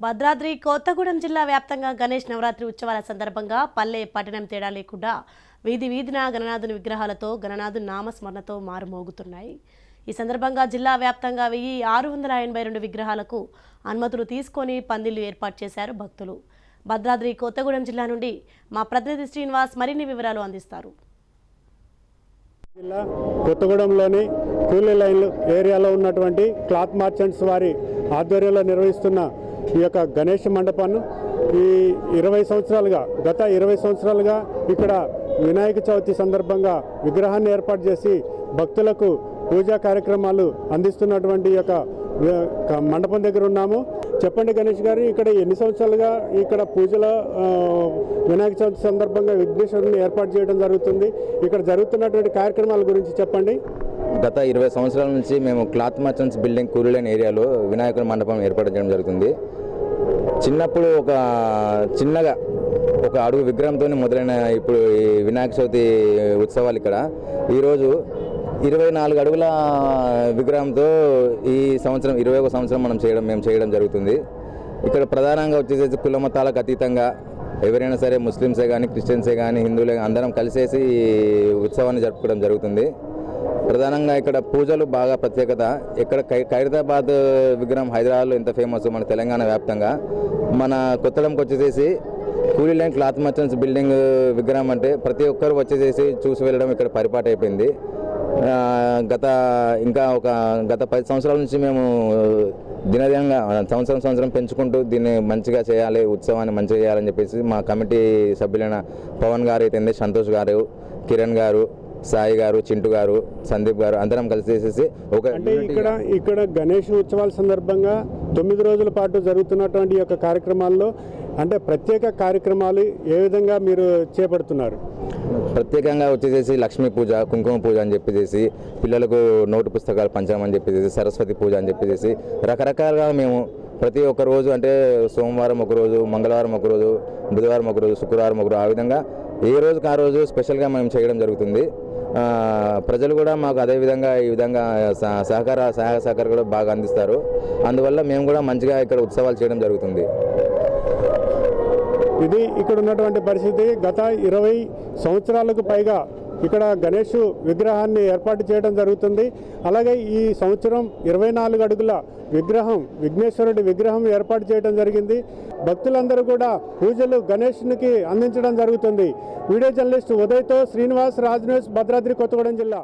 భద్రాద్రి కొత్తగూడెం జిల్లా వ్యాప్తంగా గణేష్ నవరాత్రి ఉత్సవాల సందర్భంగా పల్లె పట్టణం తేడా లేకుండా వీధి వీధిన గణనాథుని విగ్రహాలతో గణనాథుని నామస్మరణతో మారుమోగుతున్నాయి. ఈ సందర్భంగా జిల్లా వ్యాప్తంగా వెయ్యి ఆరు వందల ఎనభై రెండు విగ్రహాలకు అనుమతులు తీసుకొని పందిళ్ళు ఏర్పాటు చేశారు భక్తులు. భద్రాద్రి కొత్తగూడెం జిల్లా నుండి మా ప్రతినిధి శ్రీనివాస్ మరిన్ని వివరాలు అందిస్తారు. జిల్లా కొత్తగూడెంలోని కూలీ లైన్లు ఏరియాలో ఉన్నటువంటి క్లాత్ మార్చెంట్స్ వారి ఆధ్వర్యంలో నిర్వహిస్తున్న ఈ యొక్క గణేష్ మండపాన్ని ఈ ఇరవై సంవత్సరాలుగా గత ఇరవై సంవత్సరాలుగా ఇక్కడ వినాయక చవితి సందర్భంగా విగ్రహాన్ని ఏర్పాటు చేసి భక్తులకు పూజా కార్యక్రమాలు అందిస్తున్నటువంటి యొక్క మండపం దగ్గర ఉన్నాము. చెప్పండి గణేష్ గారు ఇక్కడ ఎన్ని సంవత్సరాలుగా ఇక్కడ పూజల వినాయక చవితి సందర్భంగా విఘ్నేశ్వరుని ఏర్పాటు చేయడం జరుగుతుంది. ఇక్కడ జరుగుతున్నటువంటి కార్యక్రమాల గురించి చెప్పండి. గత ఇరవై సంవత్సరాల నుంచి మేము క్లాత్ మర్చెంట్స్ బిల్డింగ్ కూరులేని ఏరియాలో వినాయకుడి మండపం ఏర్పాటు చేయడం జరుగుతుంది. చిన్నప్పుడు ఒక చిన్నగా ఒక అడుగు విగ్రహంతో మొదలైన ఇప్పుడు ఈ వినాయక చవితి ఉత్సవాలు ఇక్కడ. ఈరోజు ఇరవై నాలుగు అడుగుల విగ్రహంతో ఈ సంవత్సరం ఇరవై ఒక సంవత్సరం మనం చేయడం మేము చేయడం జరుగుతుంది. ఇక్కడ ప్రధానంగా వచ్చేసేసి కుల మతాలకు అతీతంగా ఎవరైనా సరే ముస్లిమ్సే కానీ క్రిస్టియన్సే కానీ హిందువులే కానీ అందరం కలిసేసి ఈ ఉత్సవాన్ని జరుపుకోవడం జరుగుతుంది. ప్రధానంగా ఇక్కడ పూజలు బాగా ప్రత్యేకత. ఇక్కడ ఖై ఖైరతాబాద్ విగ్రహం హైదరాబాద్లో ఎంత ఫేమస్? మన తెలంగాణ వ్యాప్తంగా. మన కొత్తడంకి వచ్చేసేసి కూలీ లైన్ క్లాత్ మర్చెంట్స్ బిల్డింగ్ విగ్రహం అంటే ప్రతి ఒక్కరు వచ్చేసేసి చూసి వెళ్ళడం ఇక్కడ పరిపాటు అయిపోయింది. గత ఇంకా ఒక గత పది సంవత్సరాల నుంచి మేము దినదినంగా సంవత్సరం సంవత్సరం పెంచుకుంటూ దీన్ని మంచిగా చేయాలి ఉత్సవాన్ని మంచిగా చేయాలని చెప్పేసి మా కమిటీ సభ్యులైన పవన్ గారు అయితే సంతోష్ గారు కిరణ్ గారు సాయి గారు చింటు గారు సందీప్ గారు అందరం కలిసేసేసి ఒక అంటే ఇక్కడ ఇక్కడ గణేష్ ఉత్సవాల సందర్భంగా తొమ్మిది రోజుల పాటు జరుగుతున్నటువంటి యొక్క కార్యక్రమాల్లో అంటే ప్రత్యేక కార్యక్రమాలు ఏ విధంగా మీరు చేపడుతున్నారు? ప్రత్యేకంగా వచ్చేసేసి లక్ష్మీ పూజ కుంకుమ పూజ అని చెప్పేసి పిల్లలకు నోటు పుస్తకాలు పంచడం అని చెప్పేసి సరస్వతి పూజ అని చెప్పేసి రకరకాలుగా మేము ప్రతి ఒక్క రోజు అంటే సోమవారం ఒక రోజు మంగళవారం ఒక రోజు బుధవారం ఒక రోజు శుక్రవారం ఒక రోజు ఆ విధంగా ఏ రోజుకి ఆ రోజు స్పెషల్గా మేము చేయడం జరుగుతుంది. ప్రజలు కూడా మాకు అదే విధంగా ఈ విధంగా సహ- సహకార సహాయ సహకారం కూడా బాగా అందిస్తారు. అందువల్ల మేము కూడా మంచిగా ఇక్కడ ఉత్సవాలు చేయడం జరుగుతుంది. ఇది ఇక్కడ ఉన్నటువంటి పరిస్థితి గత ఇరవై సంవత్సరాలకు పైగా ఇక్కడ గణేష్ విగ్రహాన్ని ఏర్పాటు చేయడం జరుగుతుంది. అలాగే ఈ సంవత్సరం ఇరవై నాలుగు అడుగుల విగ్రహం విఘ్నేశ్వరుడి విగ్రహం ఏర్పాటు చేయడం జరిగింది. భక్తులందరూ కూడా పూజలు గణేష్నికి అందించడం జరుగుతుంది. వీడియో జర్నలిస్ట్ ఉదయ్తో శ్రీనివాస్ రాజ్ న్యూస్ భద్రాద్రి కొత్తగూడెం జిల్లా.